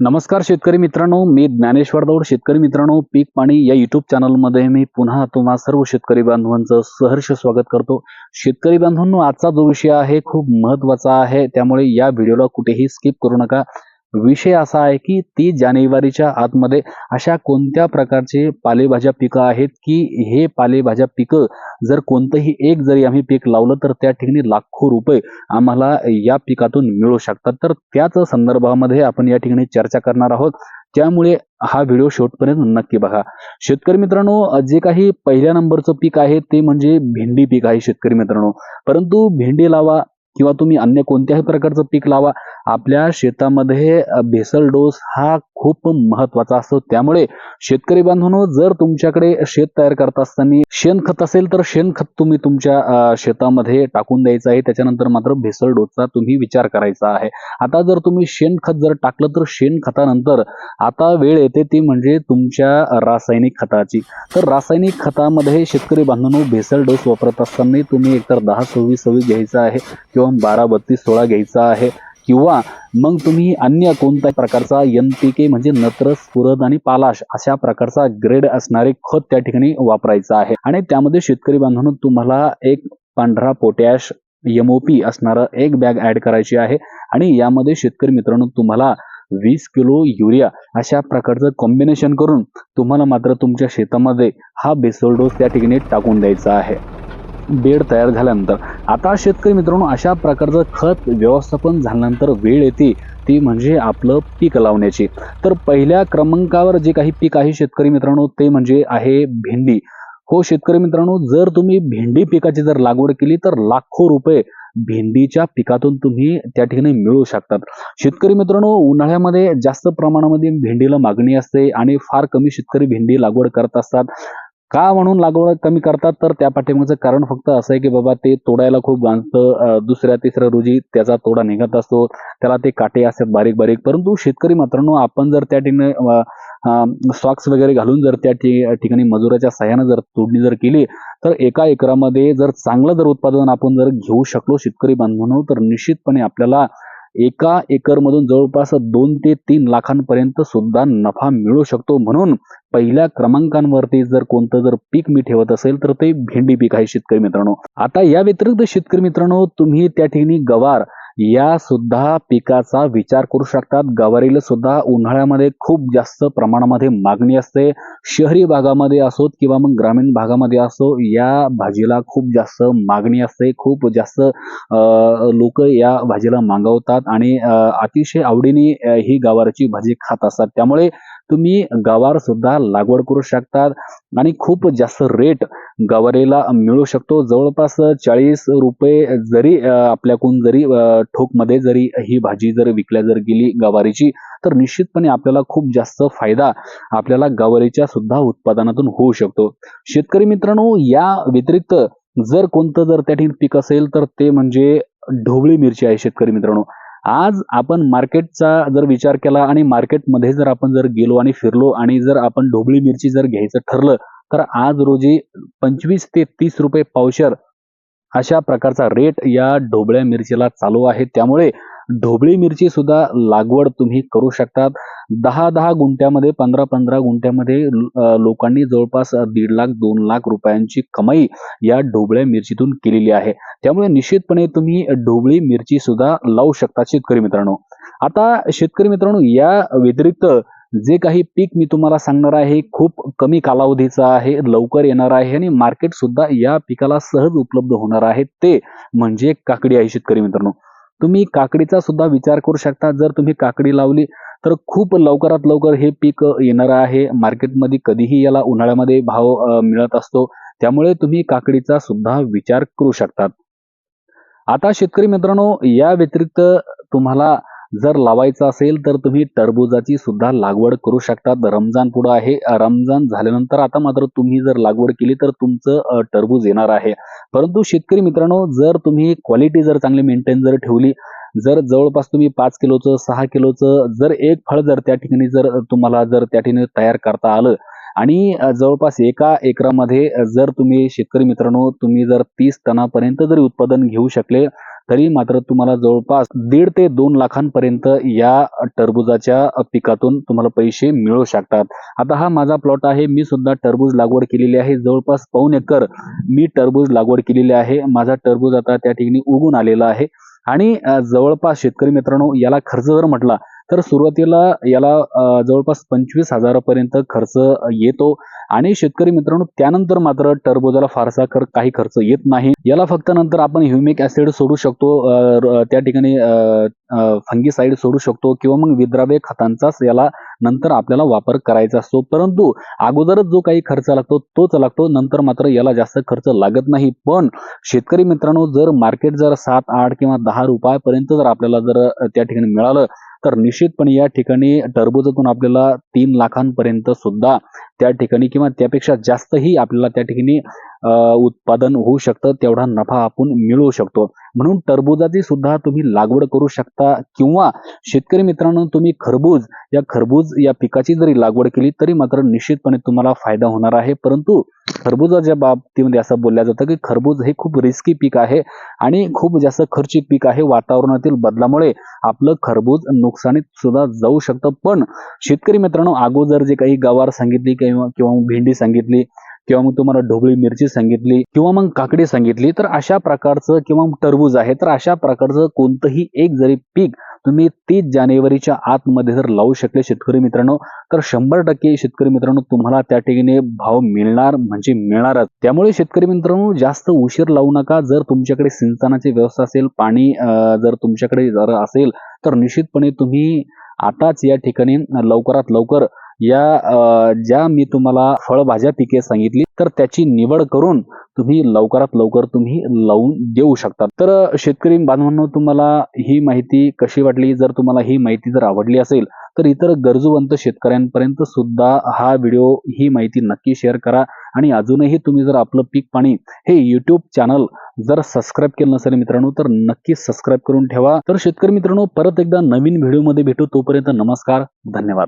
नमस्कार शेतकरी मित्रांनो मी ज्ञानेश्वर दौड. शेतकरी मित्रांनो पीक पाणी या युट्यूब चॅनलमध्ये मी पुन्हा तुम्हा सर्व शेतकरी बांधवांचं सहर्ष स्वागत करतो. शेतकरी बांधवांनो आजचा जो विषय आहे खूप महत्त्वाचा आहे. त्यामुळे या व्हिडिओला कुठेही स्किप करू नका. विषय असा आहे की तीस जानेवारीच्या आतमध्ये अशा कोणत्या प्रकारचे पालेभाज्या पिकं आहेत की हे पालेभाज्या पिकं जर कोणतंही एक जरी आम्ही पीक लावलं तर त्या ठिकाणी लाखो रुपये आम्हाला या पिकातून मिळू शकतात. तर त्याच संदर्भामध्ये आपण या ठिकाणी चर्चा करणार आहोत. त्यामुळे हा व्हिडिओ शेवटपर्यंत नक्की बघा. शेतकरी मित्रांनो जे काही पहिल्या नंबरचं पीक आहे ते म्हणजे भेंडी पीक आहे शेतकरी मित्रांनो. परंतु भेंडी लावा किंवा तुम्ही अन्य कोणत्याही प्रकारचं पीक लावा आपल्या शेतामध्ये भेसल भेसळ डोस हा खूप महत्त्वाचा असतो. त्यामुळे शेतकरी बांधवांनो जर तुमच्याकडे शेत तयार करत असताना शेणखत असेल तर शेणखत तुम्ही तुमच्या शेतामध्ये टाकून द्यायचं आहे. त्याच्यानंतर मात्र भेसळ डोसचा तुम्ही विचार करायचा आहे. आता जर तुम्ही शेणखत जर टाकलं तर शेणखतानंतर आता वेळ येते ती म्हणजे तुमच्या रासायनिक खताची. तर रासायनिक खतामध्ये शेतकरी बांधवांनो भेसळ डोस वापरत असताना तुम्ही एकतर दहा सव्वीस सव्वीस घ्यायचा आहे किंवा बारा बत्तीस सोळा घ्यायचा आहे. किंवा मग तुम्ही अन्य कोणत्याही प्रकारचा एन पी के म्हणजे नत्र स्फुरद आणि पालाश अशा प्रकारचा ग्रेड असणारे खत त्या ठिकाणी वापरायचं आहे. आणि त्यामध्ये शेतकरी बांधवांनो तुम्हाला एक पांढरा पोटॅश एमओपी असणारं एक बॅग ऍड करायची आहे. आणि यामध्ये शेतकरी मित्रांनो तुम्हाला वीस किलो युरिया अशा प्रकारचं कॉम्बिनेशन करून तुम्हाला मात्र तुमच्या शेतामध्ये हा बेसोल डोस त्या ठिकाणी टाकून द्यायचा आहे. बेड तयार झाल्यानंतर. आता शेतकरी मित्रांनो अशा प्रकारचं खत व्यवस्थापन झाल्यानंतर वेळ येते ती म्हणजे आपलं पीक लावण्याची. तर पहिल्या क्रमांकावर जे काही पीक आहे शेतकरी मित्रांनो ते म्हणजे आहे भेंडी. हो शेतकरी मित्रांनो जर तुम्ही भेंडी पिकाची जर लागवड केली तर लाखो रुपये भेंडीच्या पिकातून तुम्ही त्या ठिकाणी मिळू शकतात. शेतकरी मित्रांनो उन्हाळ्यामध्ये जास्त प्रमाणामध्ये भेंडीला मागणी असते आणि फार कमी शेतकरी भेंडी लागवड करत असतात. का म्हणून लागवड कमी करतात? तर त्या पाठीमागचं कारण फक्त असं आहे की बाबा ते तोडायला खूप गांजतं दुसऱ्या तिसऱ्या रोजी त्याचा तोडा निघत असतो. त्याला ते काटे असतात बारीक बारीक. परंतु शेतकरी मात्रांनो आपण जर त्या ठिकाणी सॉक्स वगैरे घालून जर त्या ठि- ठिकाणी मजुराच्या सहाय्यानं जर तोडणी जर केली तर एका एकरामध्ये जर चांगलं जर उत्पादन आपण जर घेऊ शकलो शेतकरी बांधवांनो तर निश्चितपणे आपल्याला एका एकरमधून जवळपास दोन ते तीन लाखांपर्यंत सुद्धा नफा मिळू शकतो. म्हणून पहिल्या क्रमांकांवरती जर कोणतं जर पीक मी ठेवत असेल तर ते भेंडी पीक आहे शेतकरी मित्रांनो. आता या व्यतिरिक्त शेतकरी मित्रांनो तुम्ही त्या ठिकाणी गवार या सुद्धा पिकाचा विचार करू शकतात. गवारीला सुद्धा उन्हाळ्यामध्ये खूप जास्त प्रमाणामध्ये मागणी असते. शहरी भागामध्ये असोत किंवा मग ग्रामीण भागामध्ये असो या भाजीला खूप जास्त मागणी असते. खूप जास्त लोक या भाजीला मागवतात आणि अतिशय आवडीने ही गवारीची भाजी खात असतात. त्यामुळे तुम्ही गवार सुद्धा लागवड करू शकतात आणि खूप जास्त रेट गवारीला मिळू शकतो. जवळपास चाळीस रुपये जरी आपल्याकडून जरी ठोकमध्ये जरी ही भाजी जर विकल्या जर गेली गवारीची तर निश्चितपणे आपल्याला खूप जास्त फायदा आपल्याला गवारीच्या सुद्धा उत्पादनातून होऊ शकतो. शेतकरी मित्रांनो या व्यतिरिक्त जर कोणतं जर त्या ठिकाणी पीक असेल तर ते म्हणजे ढोबळी मिरची आहे शेतकरी मित्रांनो. आज आपण मार्केटचा जर विचार केला आणि मार्केटमध्ये जर आपण जर गेलो आणि फिरलो आणि जर आपण ढोबळी मिरची जर घ्यायचं ठरलं तर आज रोजी पंचवीस ते तीस रुपये पावशर अशा प्रकारचा रेट या ढोबळ्या मिरचीला चालू आहे. त्यामुळे ढोबळी मिरची सुद्धा लागवड तुम्ही करू शकतात. दहा दहा गुंठ्यामध्ये पंधरा पंधरा गुंठ्यामध्ये लोकांनी जवळपास दीड लाख दोन लाख रुपयांची कमाई या ढोबळ्या मिरचीतून केलेली आहे. त्यामुळे निश्चितपणे तुम्ही ढोबळी मिरची सुद्धा लावू शकता शेतकरी मित्रांनो. आता शेतकरी मित्रांनो या व्यतिरिक्त जे काही पीक मी तुम्हाला सांगणार आहे हे खूप कमी कालावधीचं आहे लवकर येणार आहे आणि मार्केट सुद्धा या पिकाला सहज उपलब्ध होणार आहे. ते म्हणजे काकडी आहे शेतकरी मित्रांनो. तुम्ही काकडीचा सुद्धा विचार करू शकता. जर तुम्ही काकडी लावली तर खूप लवकरात लवकर हे पीक येणार आहे. मार्केटमध्ये कधीही याला उन्हाळ्यामध्ये भाव मिळत असतो. त्यामुळे तुम्ही काकडीचा सुद्धा विचार करू शकतात आता शेतकरी मित्रांनो या व्यतिरिक्त तुम्हाला जर लावायचं असेल तर तुम्ही टरबुजाची सुद्धा लागवड करू शकतात रमजान पुढं आहे. रमजान झाल्यानंतर आता मात्र तुम्ही जर लागवड केली तर तुमचं टरबूज येणार आहे. परंतु शेतकरी मित्रांनो जर तुम्ही क्वालिटी जर चांगली मेंटेन जर ठेवली जर जवळपास तुम्ही पाच किलोचं सहा किलोचं जर एक फळ जर त्या ठिकाणी जर तुम्हाला जर त्या ठिकाणी तयार करता आलं आणि जवळपास एका एकरामध्ये जर तुम्ही शेतकरी मित्रांनो तुम्ही जर तीस टनापर्यंत जरी उत्पादन घेऊ शकले तरी मात्र तुम्हाला जवळपास दीड ते दोन लाखांपर्यंत या टरबुजाच्या पिकातून तुम्हाला पैसे मिळू शकतात. आता हा माझा प्लॉट आहे. मी सुद्धा टरबूज लागवड केलेली आहे. जवळपास पाऊन एकर मी टरबूज लागवड केलेली आहे. माझा टरबूज आता त्या ठिकाणी उगून आलेला आहे. आणि जवळपास शेतकरी मित्रांनो याला खर्च जर म्हटला तर सुरुवातीला याला जवळपास पंचवीस हजारापर्यंत खर्च येतो. आणि शेतकरी मित्रांनो त्यानंतर मात्र टरबोजाला फारसा कर काही खर्च येत नाही. याला फक्त नंतर आपण ह्युमिक ऍसिड सोडू शकतो त्या ठिकाणी फंगीसाईड सोडू शकतो किंवा मग विद्राव्य खतांचाच याला नंतर आपल्याला वापर करायचा असतो. परंतु अगोदरच जो काही खर्च लागतो तोच लागतो. नंतर मात्र याला जास्त खर्च लागत नाही. पण शेतकरी मित्रांनो जर मार्केट जर सात आठ किंवा दहा रुपयापर्यंत जर आपल्याला जर त्या ठिकाणी मिळालं तर निश्चितपणे या ठिकाणी टरबुजातून आपल्याला तीन लाखांपर्यंत सुद्धा त्या ठिकाणी किंवा त्यापेक्षा जास्तही आपल्याला त्या ठिकाणी उत्पादन होऊ शकतं तेवढा नफा आपण मिळवू शकतो. म्हणून टरबुजाची सुद्धा तुम्ही लागवड करू शकता किंवा शेतकरी मित्रांनो तुम्ही खरबूज या खरबूज या पिकाची जरी लागवड केली तरी मात्र निश्चितपणे तुम्हाला फायदा होणार आहे. परंतु खरबुजाच्या बाबतीमध्ये असं बोललं जातं की खरबूज हे खूप रिस्की पीक आहे आणि खूप जास्त खर्चिक पीक आहे. वातावरणातील बदलामुळे आपलं खरबूज नुकसानीत सुद्धा जाऊ शकतं. पण शेतकरी मित्रांनो अगोदर जे काही गवार सांगितली किंवा किंवा मग भेंडी सांगितली किंवा मग तुम्हाला ढोबळी मिरची सांगितली किंवा मग काकडी सांगितली तर अशा प्रकारचं किंवा मग टरबूज आहे तर अशा प्रकारचं कोणतंही एक जरी पीक तुम्ही तीस जानेवारीच्या आतमध्ये जर लावू शकले शेतकरी मित्रांनो तर शंभर टक्के शेतकरी मित्रांनो तुम्हाला त्या ठिकाणी भाव मिळणार म्हणजे मिळणारच. त्यामुळे शेतकरी मित्रांनो जास्त उशीर लावू नका. जर तुमच्याकडे सिंचनाची व्यवस्था असेल पाणी जर तुमच्याकडे जर असेल तर निश्चितपणे तुम्ही आताच या ठिकाणी लवकरात लवकर या ज्या मी तुम्हाला फळभाज्या पिके सांगितली तर त्याची निवड करून तुम्ही लवकरात लवकर तुम्ही लावून देऊ शकता. तर शेतकरी बांधवांनो तुम्हाला ही माहिती कशी वाटली? जर तुम्हाला ही माहिती जर आवडली असेल तर इतर गरजूवंत शेतकऱ्यांपर्यंत सुद्धा हा व्हिडिओ ही माहिती नक्की शेअर करा. आणि अजूनही तुम्ही जर आपलं पीक पाणी हे युट्यूब चॅनल जर सबस्क्राईब केलं नसेल मित्रांनो तर नक्की सबस्क्राईब करून ठेवा. तर शेतकरी मित्रांनो परत एकदा नवीन व्हिडिओमध्ये भेटू. तोपर्यंत नमस्कार धन्यवाद.